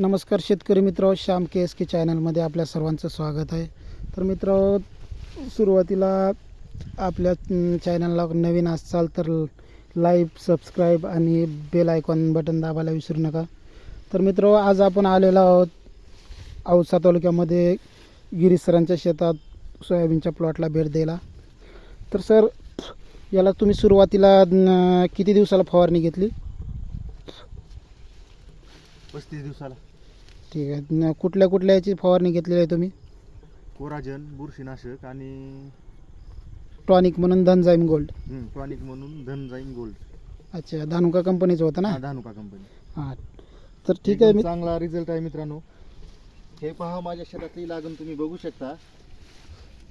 नमस्कार शेतकरी मित्र श्याम के एस के चॅनलमध्ये आपल्या सर्वांचं स्वागत आहे. तर मित्र सुरुवातीला आपल्या चॅनलला नवीन असाल तर लाईक सबस्क्राईब आणि बेल आयकॉन बटन दाबायला विसरू नका. तर मित्र आज आपण आलेलो आहोत औसा तालुक्यामध्ये गिरीश सरांच्या शेतात सोयाबीनच्या प्लॉटला भेट द्यायला. तर सर याला तुम्ही सुरुवातीला किती दिवसाला फवारणी घेतली? पस्तीस दिवसाला. ठीक आहे. न- कुठल्या कुठल्या याची फवारणी घेतलेली आहे तुम्ही? कोराजन बुरशीनाशक आणि टॉनिक म्हणून धनजाईम गोल्ड. टॉनिक म्हणून धनजाईन गोल्ड. अच्छा धानुका कंपनीचं होतं ना? हा, धानुका कंपनी. हां तर ठीक आहे मी चांगला रिझल्ट आहे मित्रांनो. हे पहा माझ्या शेतातली लागण तुम्ही बघू शकता.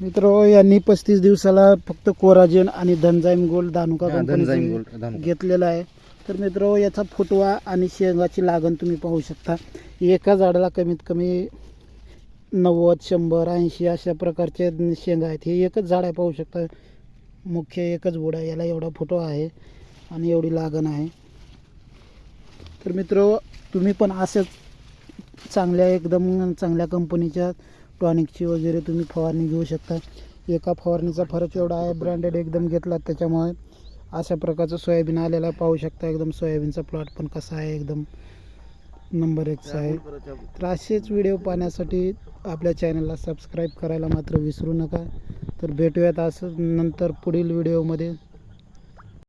मित्र यांनी पस्तीस दिवसाला फक्त कोराजेन आणि धनजाईम गोल्ड धानुका कंपनीचं घेतलेला आहे. तर मित्र याचा फुटवा आणि शेंगाची लागण तुम्ही पाहू शकता. एका झाडाला कमीत कमी नव्वद शंभर ऐंशी अशा प्रकारचे शेंगा आहेत. हे एकच झाड आहे पाहू शकता. मुख्य एकच बुड आहे. याला एवढा फोटो आहे आणि एवढी लागण आहे. तर मित्र तुम्ही पण असंच चांगल्या एकदम चांगल्या कंपनीच्या टॉनिकची वगैरे तुम्ही फवारणी घेऊ शकता. एका फवारणीचा फरक एवढा आहे. ब्रँडेड एकदम घेतला त्याच्यामुळे अशा प्रकारचं सोयाबीन आलेला पाहू शकता एकदम सोयाबीनचा प्लॉट पण कसा आहे एकदम नंबर एकचा आहे. तर असेच व्हिडिओ पाहण्यासाठी आपल्या चॅनलला सबस्क्राईब करायला मात्र विसरू नका. तर भेटूयात असं नंतर पुढील व्हिडिओमध्ये